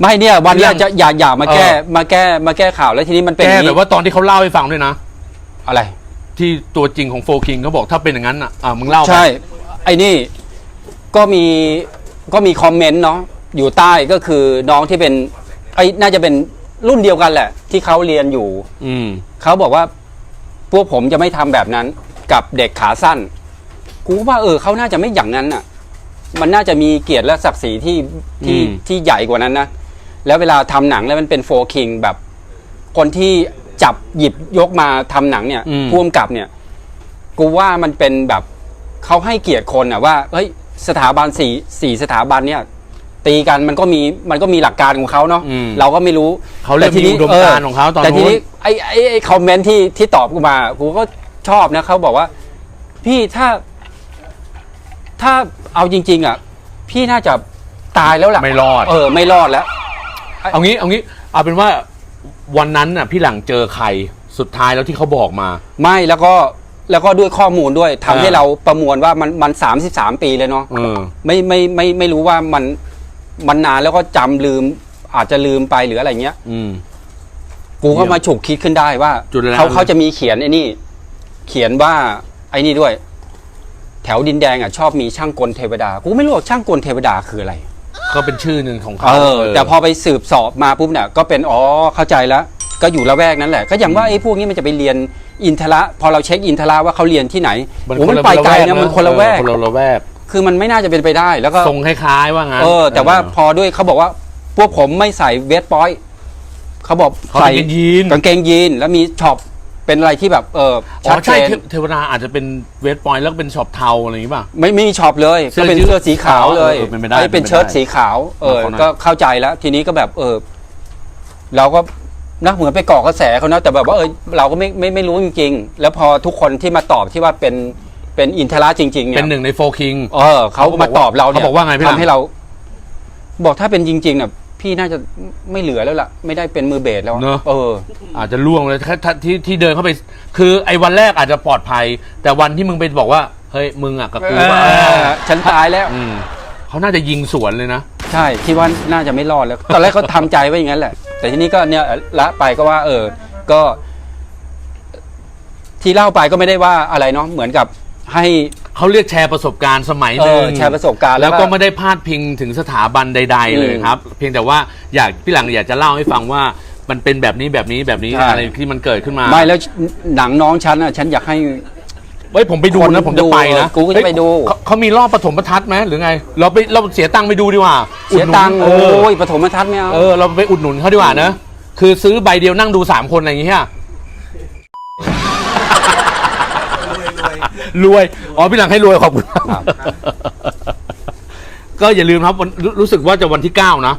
ไม่เนี่ยวันเนี้ยเรื่องจะอย่าอย่ามาแก้เออ มาแก้มาแก้ข่าวแล้วทีนี้มันเป็นอแก้ย่างแบนี้บว่าตอนที่เขาเล่าให้ฟังด้วยนะ อะไร ที่ตัวจริงของโฟคิงเขาบอกถ้าเป็นอย่างนั้นอะอะมึงเล่าไป ใช่ ไอ้นี่ก็มีก็มีคอมเมนต์เนาะอยู่ใต้ก็คือน้องที่เป็นไอ้น่าจะเป็นรุ่นเดียวกันแหละ ที่เขาเรียนอยู่ อืม เขาบอกว่าพวกผมจะไม่ทำแบบนั้นกับเด็กขาสั้น กูก็ว่าเออเขาน่าจะไม่อย่างนั้นน่ะ มันน่าจะมีเกียรติและศักดิ์ศรีที่ที่อืม ที่ใหญ่กว่านั้นนะ แล้วเวลาทำหนังแล้วมันเป็นโฟคิงแบบ คนที่จับหยิบยกมาทำหนังเนี่ยพ่วงกับเนี่ย กูว่ามันเป็นแบบเขาให้เกียรติคนอะว่าเฮ้ยสถาบันสี่สี่สถาบันเนี่ย ตีกันมันก็มีมันก็มีหลักการของเขาเนาะอืมเราก็ไม่รู้เขาเรียกแต่ทีมีนี้อุดมการณ์ของเขาตอนแต่ทีนู้นนี้ไอ้ไอ้ไอ้คอมเมนต์ที่ที่ตอบกูมากูก็ชอบนะเขาบอกว่า พี่ถ้า ถ้าเอาจริง ๆ อะ พี่น่าจะตายแล้วล่ะไม่รอด เออ ไม่รอดแล้ว เอางี้เอางี้เอาเป็นว่าวันนั้นน่ะพี่หลังเจอใครสุดท้ายแล้วที่เขาบอกมา ไม่แล้วก็แล้วก็ด้วยข้อมูลด้วยทำให้อ่าเราประมวลว่ามันมันสามสิบสามปีเลยเนาะเออ ไม่ไม่ไม่ไม่รู้ว่ามันมันนานแล้วก็จำลืมอาจจะลืมไปหรืออะไรเงี้ย อืม กูก็มาฉุกคิดขึ้นได้ว่าจุดแล้วเขาเขาจะมีเขียนไอ้นี่ เขียนว่าไอ้นี่ด้วย แถวดินแดงอะชอบมีช่างกลเทวดา กูไม่รู้ว่าช่างกลเทวดาคืออะไร ก็เป็นชื่อหนึ่งของเขาเออเออ แต่พอไปสืบสอบมาปุ๊บเนี่ยก็เป็นอ๋อเข้าใจแล้ว ก็อยู่ละแวกนั้นแหละ ก็อย่างว่าไอ้พวกนี้มันจะไปเรียนอินทระพอเราเช็คอินทระว่าเขาเรียนที่ไหนโอ้มันไปไกลนะมันคนละแวกเออคนละแวก คือมันไม่น่าจะเป็นไปได้แล้วก็ทรงคล้ายๆว่างั้นเออ แต่ว่าพอด้วยเขาบอกว่าพวกผมไม่ใส่เวสปอยเขาบอกเขาใส่เป็นยีนกางเกงยีนแล้วมีช็อป เป็นอะไรที่แบบเอออ๋ชัอดเจใช่นเทเทวดาอาจจะเป็นเวสปอยแล้วก็เป็นช็อปเทาอะไรอย่างงี้ป่ะไม่ไม่มีช็อปเลยเสื้ก็อเป็นยืดเสื้อสีขาวเลยเออเป็นไปได้อ้เป็นเป็นไปได้เชิ้ตสีขาว เออเอาเขาหน่อยก็เข้าใจแล้ว ทีนี้ก็แบบเออเราก็นะเหมือนไปเกาะกระแสเขานะแต่แบบว่าเออเราก็ไม่ไม่ไม่รู้จริงๆ แล้วพอทุกคนที่มาตอบที่ว่าเป็นเป็นอินทราจริง ๆ เนี่เป็นยหนึ่งในโฟคิง เออเขามาตอบเราเนี่ยเขาบอกว่าไงพี่หลัง ทำให้เรา บอกถ้าเป็นจริงๆเนี่ย พี่น่าจะไม่เหลือแล้วล่ะ ไม่ได้เป็นมือเบสแล้วเนอะ เออ อาจจะล่วงเลยถ้าถ้าที่ที่เดินเข้าไป คือไอ้วันแรกอาจจะปลอดภัย แต่วันที่มึงไปบอกว่า เฮ้ย มึงอะกับกูเอว่าอฉันตายแล้ว อืมเขาน่าจะยิงสวนเลยนะ ใช่คิดว่าน่าจะไม่รอดแล้ว ตอนแรกเขาทำใจไว้อย่างนั้นแหละ แต่ทีนี้ก็เนี่ยละไปก็ว่า เออ ก็ ที่เล่าไปก็ไม่ได้ว่าอะไรเนาะเหมือนกับ ให้เขาเรียกแชร์ประสบการณ์สมัยเอหนึ่งอแชร์ประสบการณ์แล้วก็ว่าไม่ได้พาดพิงถึงสถาบันใดๆเลยอืมครับ เพียงแต่ว่าอยากพี่หลังอยากจะเล่าให้ฟังว่ามันเป็นแบบนี้แบบนี้แบบนี้ใช่ อะไรที่มันเกิดขึ้นมาไม่แล้วหนังน้องฉันอะฉันอยากให้ เฮ้ยผมไปดูคนนะผมจะไปนะดูกูก็จะไปดูเฮ้ยเขาเขามีรอบปฐมทัศน์ไหมหรือไง เราไปเราเสียตังค์ไปดูดีกว่าเสียตังค์อุดหนุนโอ้เออยปฐมทัศน์ไม่เอา เออเราไปอุดหนุนเขาดีกว่านะคือซื้อใบเดียวนั่งดูสามคนอะไรอย่างเงี้ย รวย อ๋อพี่หลังให้รวยขอบคุณครับก็อย่าลืมครับวันรู้รู้สึกว่าจะวันที่ 9 นะ